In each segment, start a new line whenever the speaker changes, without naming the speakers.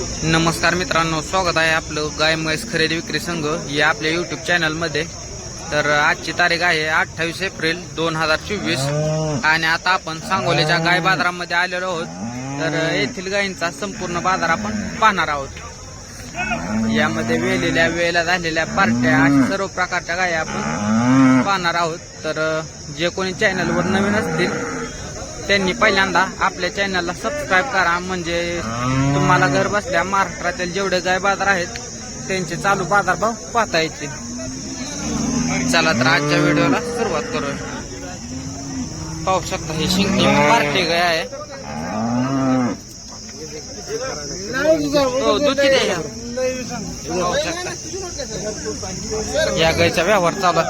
नमस्कार मित्रांनो स्वागत आहे आपलं गाय म्हैस खरेदी विक्री संघ या आपल्या युट्यूब चॅनलमध्ये तर आजची तारीख आहे अठ्ठावीस एप्रिल दोन हजार चोवीस. आणि आता आपण सांगोलीच्या गाय बाजारामध्ये आलेलो आहोत. तर येथील गायींचा संपूर्ण बाजार आपण पाहणार आहोत. यामध्ये वेलेल्या वेळेला झालेल्या पार्ट्या अशा सर्व प्रकारच्या गाय आपण पाहणार आहोत. तर जे कोणी चॅनलवर नवीन असतील त्यांनी पहिल्यांदा आपल्या चॅनलला सबस्क्राईब करा. म्हणजे तुम्हाला घर बसल्या महाराष्ट्रातील जेवढे गाय बाजार आहेत त्यांचे चालू बाजारभाव पाहता येतील. चला तर आजच्या व्हिडिओला सुरुवात करू पाहू शकता ही शिंगणी पार्टी गाय आहे. हो, पाहू शकता. या गायचा व्यवहार चालू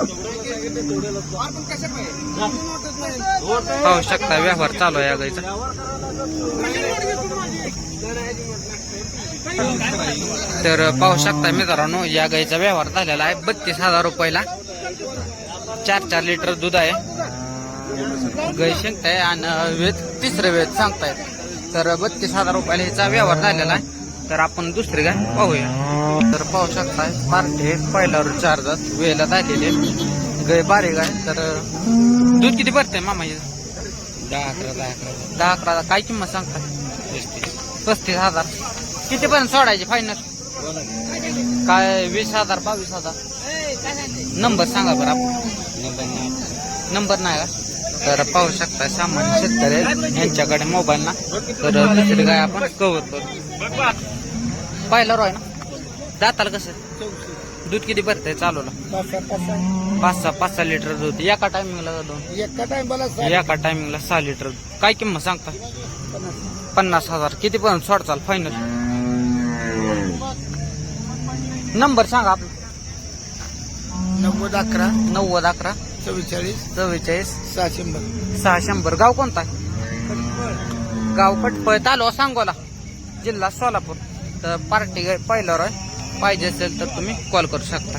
पाहू शकता व्यवहार चालू आहे या तर पाहू शकता मित्रांनो या गायचा व्यवहार झालेला आहे बत्तीस हजार रुपयाला. चार चार लिटर दूध आहे. गाय शिंकताय आणि वेद तिसरं वेद सांगताय तर बत्तीस हजार रुपयाला ह्याचा व्यवहार झालेला आहे. तर आपण दुसरी गाय पाहूया. तर पाहू शकताय पार्टी पहिल्यावर चार जात वेळेला झालेले गाय बारीक आहे तर दूध किती भरते मामा?
दहा अकरा दहा अकरा.
दहा अकरा काय किंमत सांगताय पस्तीस. हजार. किती पर्यंत सोडायचे फायनल काय वीस हजार बावीस हजार? नंबर सांगा बरं आपण. नंबर नाही. का? तर पाहू शकता सामान्य शेतकरी आहेत. यांच्याकडे मोबाईल ना. तर दुसरी गाय आपण कव्हर करू. पाहिलं रोय ना? दाताला कसं दूध किती भरतंय? चालूला पाच सहा पाच सहा लिटर दूध. एका टायमिंगला दोन
एका टाइमला
एका टायमिंगला सहा लिटर काय किंमत सांगता? पन्नास हजार. किती पर्यंत सोडचाल फायनल नंबर सांगा आपला.
नव्वद अकरा.
नव्वद अकरा.
चव्वेचाळीस.
चव्वेचाळीस.
सहा शंभर.
सहा शंभर. गाव कोणता? आहे? गाव कटपळ तालुका सांगोला. जिल्हा सोलापूर. तर पार्टी पहिल्यावर आहे पाहिजे असेल तर तुम्ही कॉल करू शकता.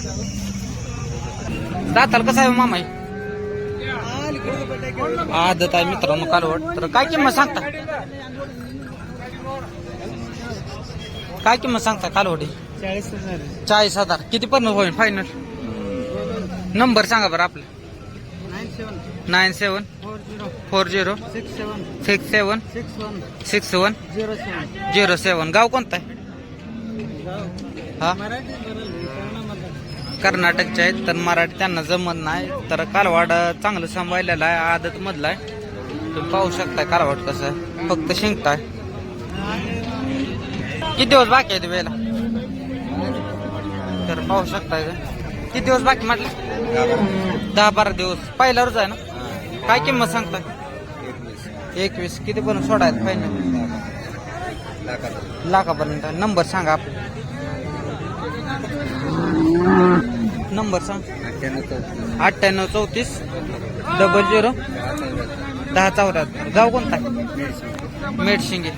दाताल कसं आहे हो मामा आदत आहे मित्रांनो कालवड. तर काय किंमत सांगता? काय किंमत सांगता कालवडी?
चाळीस हजार.
किती पर्यंत होईल फायनल नंबर सांगा बरं आपला.
Nine seven four zero six seven
six seven
six one zero seven
zero seven गाव कोणता आहे? हा? कर्नाटकचे आहेत तर मराठी त्यांना जमत नाही. तर कालवाड चांगलं सांभाळलेलं आहे आदत मधला आहे. तुम्ही पाहू शकताय कालवाड कसं फक्त शिंकताय. किती दिवस बाकी आहे वेळेला? तर पाहू शकताय किती दिवस बाकी म्हटलं? दहा बारा दिवस. पहिल्यावरच आहे ना? काय किंमत सांगताय? एकवीस. किती पर्यंत सोडायला फायनल लाखापर्यंत. नंबर सांगा आपला नंबर सांग. अठ्ठ्याण्णव चौतीस डबल झिरो दहा चौदा गाव कोणता? मेडशिंगे.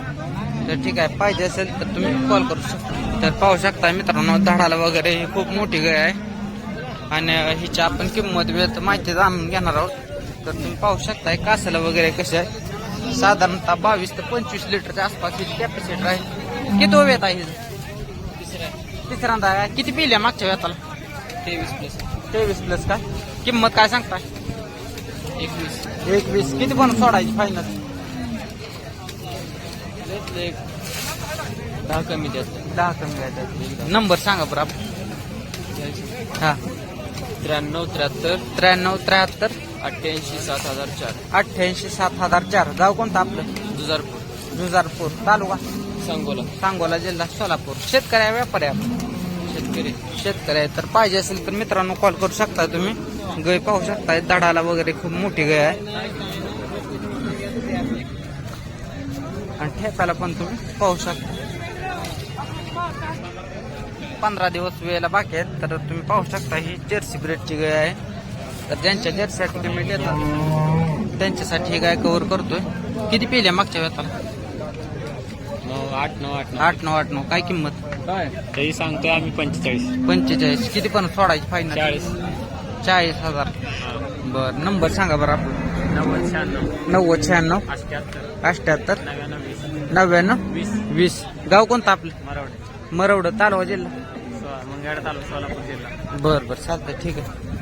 तर ठीक आहे पाहिजे असेल तर तुम्ही कॉल करू शकता. तर पाहू शकता मित्रांनो धाडाला वगैरे ही खूप मोठी गाय आहे. आणि हिची आपण किंमत वेळ माहिती जाणून घेणार आहोत. तर तुम्ही पाहू शकता कासाला वगैरे कसे आहे. साधारणतः बावीस ते पंचवीस लिटरच्या आसपास हिची कॅपॅसिटी आहे. किती वेळ आहे? तिसऱ्यांदा आहे. किती पिल्या मागच्या वेताला
तेवीस प्लस
तेवीस प्लस का? किंमत काय सांगताय?
एकवीस.
एकवीस. किती पण सोडायची फायनल
दहा कमी जास्त
दहा कमी घ्यायचा नंबर सांगा बरं आपण हा.
त्र्याण्णव त्र्याहत्तर.
त्र्याण्णव त्र्याहत्तर.
अठ्ठ्याऐंशी सात हजार चार.
अठ्ठ्याऐंशी सात हजार चार. गाव कोणतं आपलं?
दुजारपूर
जुजारपूर तालुका?
सांगोला.
सांगोला जिल्हा सोलापूर. शेतकरी आहे व्यापारी आपण
शेतकरी.
शेतकरी आहे. तर पाहिजे असेल तर मित्रांनो कॉल करू शकता तुम्ही. गाय पाहू शकताय. दडाला वगैरे खूप मोठी गाय आहे. आणि ठेकायला पण तुम्ही पाहू शकता. पंधरा दिवस वेळेला बाकी आहेत. तर तुम्ही पाहू शकता ही जर्सी ब्रेडची गाय आहे. तर ज्यांच्या जर्सी सर्टिफिकेट येतात त्यांच्यासाठी ही गाय कव्हर करतोय. किती पिल्या मागच्या वेळेला?
आठ नऊ आठ नऊ.
आठ नऊ आठ नऊ. काय किंमत?
काय? तेही सांगतोय आम्ही पंचेचाळीस.
पंचेचाळीस. किती पण सोडायची फायनल
चाळीस.
चाळीस हजार. बर. नंबर सांगा बरं आपलं.
नव्वद शहाण्णव.
नव्वद शहाण्णव.
अठ्याहत्तर. नव्याण्णव वीस.
नव्याण्णव.
वीस.
वीस. गाव कोणतं आपलं?
मरावडे.
मरवड तालुका जिल्हा?
मंगळवाडा तालुका सोलापूर जिल्हा.
बर बर. चालतंय. ठीक आहे.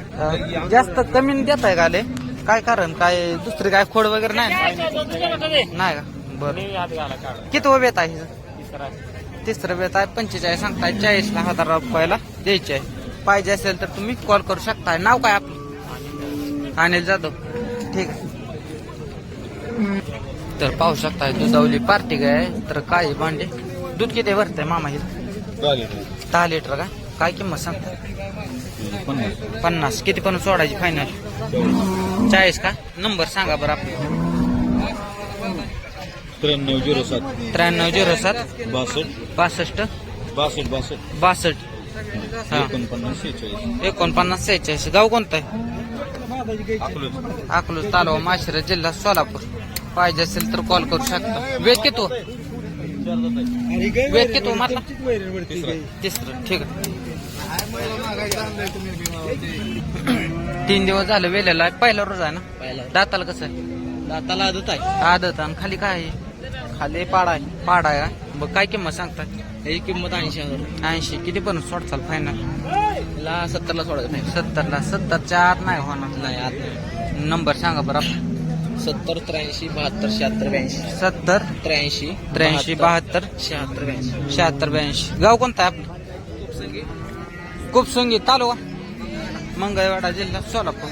अं, जास्त कमी देत आहे का आले? काय कारण? काय दुसरी काय खोड वगैरे नाही? ना? नाही का? बर.
हात घाला काढा
किती व बेत आहे? हिचं?
तिसरा.
तिसरं बेत आहे. पंचेचाळीस सांगताय. चाळीस ला हजार रुपयाला द्यायचे आहे. पाहिजे असेल तर तुम्ही कॉल करू शकताय. नाव काय आपलं? अनिल जाधव. ठीक आहे. तर पाहू शकताय दुधावली पार्टी काय तर काय भांडे. दूध किती भरतंय मामा हे दहा लिटर. का? काय किंमत सांगताय? पन्नास. किती पण सोडायची फायनल चाळीस का? नंबर सांगा बरं आपलं
त्र्याण्णव झिरो सात.
त्र्याण्णव झिरो सात.
बासष्ट.
पासष्ट
बासष्ट बासष्ट.
बासष्ट. हा.
एकोणपन्नास शेहेचाळीस
एकोणपन्नास सेहेचाळीस. गाव कोणतं आहे?
अकलूज.
अकलूज तालुका माशिरा जिल्हा सोलापूर. पाहिजे असेल तर कॉल करू शकता. वेट कितो वेट कितो म्हटला तिसरं. ठीक आहे. तीन दिवस झाले वेलेला आहे. पहिला रोज आहे ना? दाताला कसं आहे?
दाताला आदत आहे.
आदत आणि खाली काय आहे? खाली पाडा आहे पाडा आहे का? मग काय किंमत सांगतात?
त्याची किंमत ऐंशी हजार
ऐंशी. किती पण सोडचाल फायनल
ला सत्तरला सोडायचं नाही.
सत्तरला. सत्तरच्या आत नाही होणार.
नाही आत
नंबर सांगा बरं.
सत्तर त्र्याऐंशी बहात्तर शहात्तर ब्याऐंशी.
सत्तर
त्र्याऐंशी
त्र्याऐंशी बहात्तर
शहात्तर ब्याऐंशी.
शहात्तर ब्याऐंशी. गाव कोणतं आहे आपलं? कुपसुंगी. तालुका? मंगळवाडा जिल्हा सोलापूर.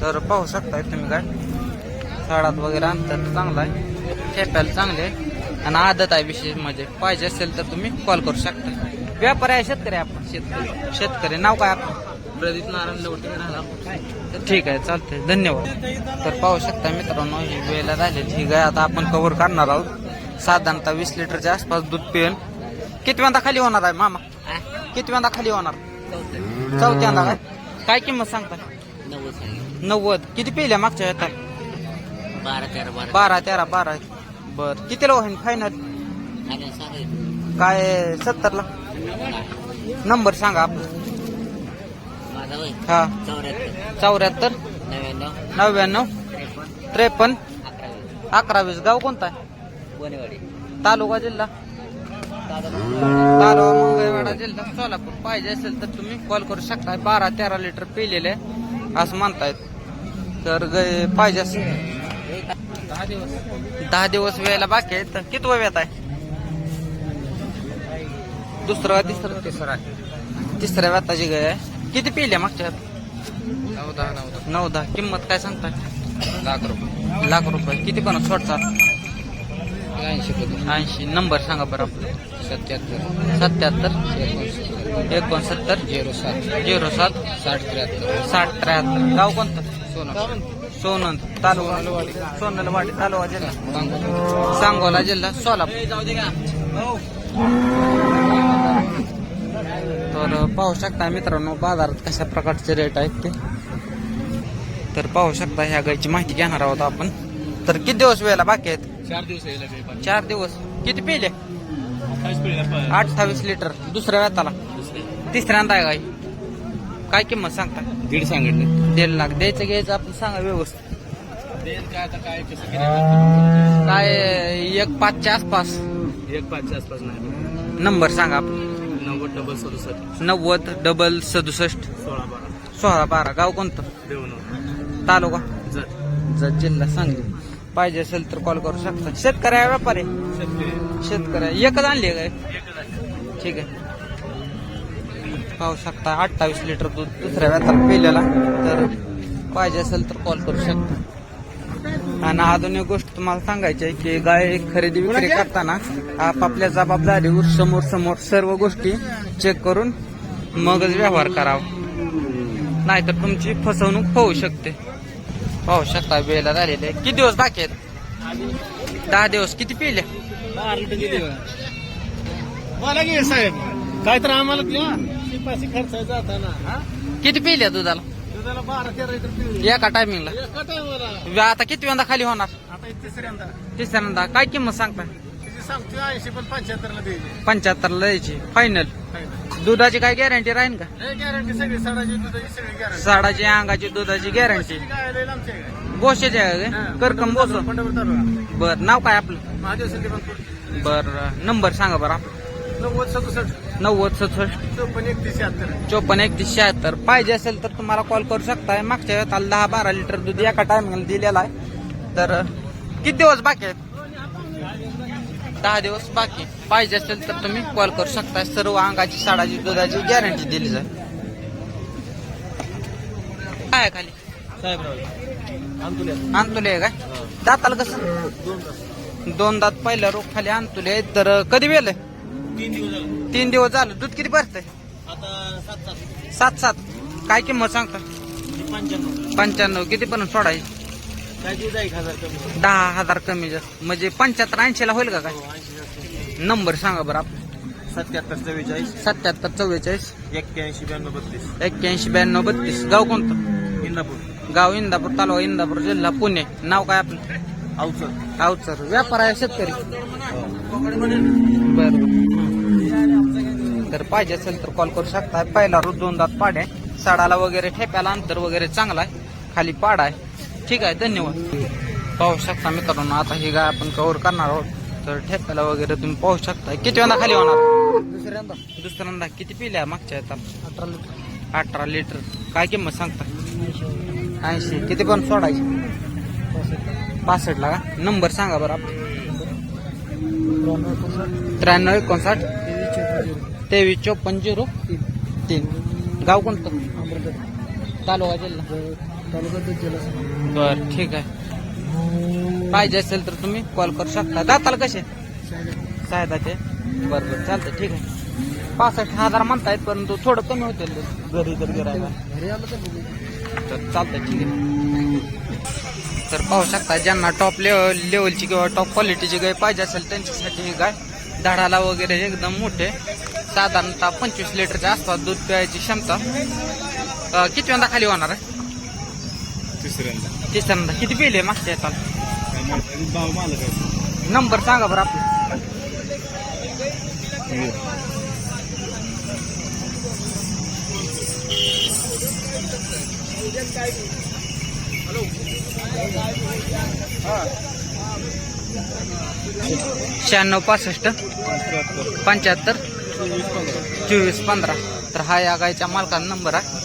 तर पाहू शकताय तुम्ही काय. साडात वगैरे अंतर चांगला आहे. खेप्याला चांगले आणि आदत आहे विशेष म्हणजे. पाहिजे असेल तर तुम्ही कॉल करू शकता. व्यापारी आहे शेतकरी आपण. शेतकरी. शेतकरी. नाव काय आपलं?
प्रदीप नारायण लवटे
ठीक आहे चालतंय. धन्यवाद. तर पाहू शकता मित्रांनो ही वेळेला झालेली ही गाय आता आपण कव्हर करणार आहोत. साधारणतः वीस लिटरच्या आसपास दूध पिळेल किती वेळा खाली होणार आहे मामा? किती वेळा खाली होणार? चौथ्यांदा काय काय किंमत सांगता?
नव्वद
नव्वद. किती पिल्या मागच्या येतात?
बारा तेरा बारा
तेरा बारा. बर. कितीला होईल फायनल काय सत्तरला? नंबर सांगा आपला. हा.
चौऱ्याहत्तर. नव्याण्णव. त्रेपन्न
त्रेपन्न?
अकरा
अकरा वीस गाव कोणता आहे? तालुका जिल्हा? तालुका मंगळवाडा जिल्हा. सोलापूर. पाहिजे असेल तर तुम्ही कॉल करू शकता बारा तेरा लिटर पिलेले असं म्हणतायत. तर पाहिजे असेल.
दहा दिवस.
वेळेला बाकी आहे तर किती वेळ आहे? दुसरं तिसरं?
तिसरा
तिसऱ्या व्याताची गाय आहे. किती पिल्या मागच्या
नऊ दहा नऊ दहा.
नऊ दहा. किंमत काय सांगताय?
लाख रुपये.
लाख रुपये. किती पण सोडचा
ऐंशी
ऐंशी. नंबर सांगा बरं आपलं.
सत्याहत्तर.
सत्याहत्तर.
एकोणसत्तर.
एकोणसत्तर.
झिरो सात.
झिरो सात.
साठ त्र्याहत्तर.
साठ त्र्याहत्तर. गाव कोणतं?
सोनं
सोनंद तालुका. सोनलवाडी तालुका जिल्हा.
सांगू
सांगोला जिल्हा सोलापूर. तर पाहू शकता मित्रांनो बाजारात कशा प्रकारचे रेट आहेत ते. तर पाहू शकता ह्या गायची माहिती घेणार आहोत आपण. तर किती दिवस वेळेला बाकी आहेत?
चार दिवस
चार दिवस. किती पिले? अठ्ठावीस लिटर. दुसऱ्या वेताला. तिसऱ्यांदा आहे गाय काय किंमत सांगता?
दीड सांगितलं.
दीड लाख. द्यायचं घ्यायचं आपण सांगा व्यवस्थित.
काय आता काय कसं
काय एक पाचच्या आसपास.
एक पाचच्या आसपास नाही.
नंबर सांगा आपला
नव्वद डबल सदुसष्ट.
नव्वद डबल सदुसष्ट.
सोळा बारा.
सोळा बारा. गाव कोणतं?
देऊन
तालुका?
जर
जत जिल्हा. सांगली. पाहिजे असेल तर कॉल करू शकता. शेतकरी आहे व्यापारी.
शेतकरी.
आहे. एकच आणली आहे काय? ठीक आहे. पाहू शकता. अठ्ठावीस लिटर दूध दुसऱ्या व्याताला पिलेला. तर पाहिजे असेल तर कॉल करू शकता. आणि अजून एक गोष्ट तुम्हाला सांगायची आहे की गाय खरेदी विक्री करताना आपापल्या जबाबदारीवर समोर समोर सर्व गोष्टी चेक करून मगच व्यवहार करावा. नाहीतर तुमची फसवणूक होऊ शकते. पाहू शकता वेळेला झालेले किती दिवस बाकी आहेत? दहा दिवस. किती पिले?
मला साहेब. काय तर आम्हाला द्या शिपाशी खर्च जाताना हा?
किती पिले दुधाला?
दुधाला बारा तेरा लिटर पिऊ
एका टायमिंगला
एका टायमाला
आता किती वेळा खाली होणार?
आता हे तिसऱ्यांदा.
तिसऱ्यांदा. काय किंमत सांगता
तिची सांगतो ऐंशी पण पंच्याहत्तरला द्यायची.
पंच्याहत्तर द्यायची. फायनल दुधाची काय गॅरंटी राहील का?
गॅरंटी सगळी. सडाची दुधाची सगळी गॅरंटी
साडाची अंगाची दुधाची गॅरंटी
काय लय लांबची आहे काय
बोशाचे आहे का? करकम बोस.
पंढरपूर तालुका
बर नाव काय आपलं?
महादेव
बरं नंबर सांगा बरं आपला.
नव्वद सदुसष्ट.
नव्वद सदुसष्ट.
चोपन्न एकतीस शहात्तर.
चोपन्न एकतीस शहात्तर. पाहिजे असेल तर तुम्हाला कॉल करू शकताय. मागच्या वेळेत आला दहा बारा लिटर दूध एका टायमिंगला दिलेला आहे. तर किती दिवस बाकी आहेत? दहा दिवस बाकी. पाहिजे असेल तर तुम्ही कॉल करू शकताय. सर्व अंगाची साडाची दुधाची गॅरंटी दिली जाईल. काय खाली? आणतुले आहे काय? दाताला कसं? दोन दात. पहिल्या रोग खाली आणतुले तर कधी वेळ
तीन दिवस झाले.
तीन दिवस झालं. दूध किती भरतंय?
आता सात सात.
सात सात. काय किंमत सांगता?
पंच्याण्णव.
पंच्याण्णव. किती पर्यंत सोडायची
काय दिवस एक हजार कमी.
दहा हजार कमी जास्त. म्हणजे पंच्याहत्तर ऐंशी ला होईल का काय?
ऐंशी जास्त
नंबर सांगा बरं आपला
सत्याहत्तर चव्वेचाळीस.
सत्याहत्तर चव्वेचाळीस.
एक्क्याऐंशी ब्याण्णव बत्तीस.
एक्क्याऐंशी ब्याण्णव बत्तीस. गाव कोणतं?
इंदापूर.
गाव इंदापूर तालुका इंदापूर जिल्हा पुणे. नाव काय आपलं?
अवसर
अवचर व्यापार आहे शेतकरी. बर. तर पाहिजे असेल तर कॉल करू शकता. पहिला रोज दोन दात पाड आहे. साडाला वगैरे ठेप्याला अंतर वगैरे चांगला आहे. खाली पाड आहे. ठीक आहे धन्यवाद. पाहू शकता मित्रांनो आता ही गाय आपण कव्हर करणार आहोत. तर ठेप्याला वगैरे तुम्ही पाहू शकता. किती वेळा खाली होणार?
दुसऱ्यांदा.
दुसऱ्यांदा. किती पिल्या मागच्या येतात
अठरा लिटर.
अठरा लिटर. काय किंमत सांगता? ऐंशी. किती पण सोडायची. पासष्टला का? नंबर सांगा बरं आपला. त्र्याण्णव एकोणसाठ. तेवीस चोपन्न झिरो तीन. गाव कोणतं? तालुका जिल्हा. बर ठीक आहे. पाहिजे असेल तर तुम्ही कॉल करू शकता. जाताल कसे? साहेबाचे. बरं बरं चालतं ठीक आहे. पासष्ट हजार म्हणतायत परंतु थोडं कमी होतील. घरी जर गिरायला.
तर
चालतं ठीक आहे. तर पाहू शकता ज्यांना टॉप लेवलची किंवा टॉप क्वालिटीची गाय पाहिजे असेल त्यांच्यासाठी ही गाय झाडाला वगैरे एकदम मोठे. साधारणतः पंचवीस लिटरच्या आसपास दूध प्यायची क्षमता. अं, किती वेळा खाली होणार आहे?
तिसऱ्यांदा.
तिसऱ्यांदा. किती पिले मागच्या येतात
भाव मालक आहे
नंबर सांगा बरं आपला. शहाण्णव पासष्ट पंच्याहत्तर चोवीस पंधरा. तर हा या गायच्या मालकाचा नंबर आहे.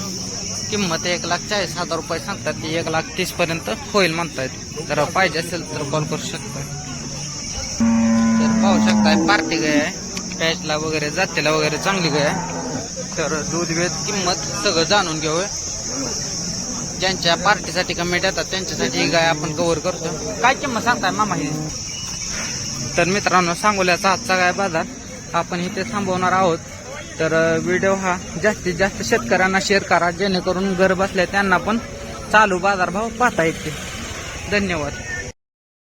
किंमत एक लाख चाळीस हजार रुपये सांगतात. ती एक लाख तीस पर्यंत होईल म्हणतायत. तर पाहिजे असेल तर कॉल करू शकता. तर पाहू शकताय पार्टी गाय आहे. पॅचला वगैरे जातीला वगैरे चांगली गाय आहे. तर दूध वेद किंमत सगळं जाणून घेऊया. ज्यांच्या पार्टीसाठी कमेंट येतात त्यांच्यासाठी ही गाय आपण कव्हर करतो. काय किंमत सांगताय मामा हे? तर मित्रांनो सांगोल्याचा आजचा गाय बाजार आपण इथे थांबवणार आहोत. तर व्हिडिओ हा जास्तीत जास्त शेतकऱ्यांना शेअर करा जेणेकरून घर बसल्या त्यांना पण चालू बाजारभाव पाहता येते धन्यवाद.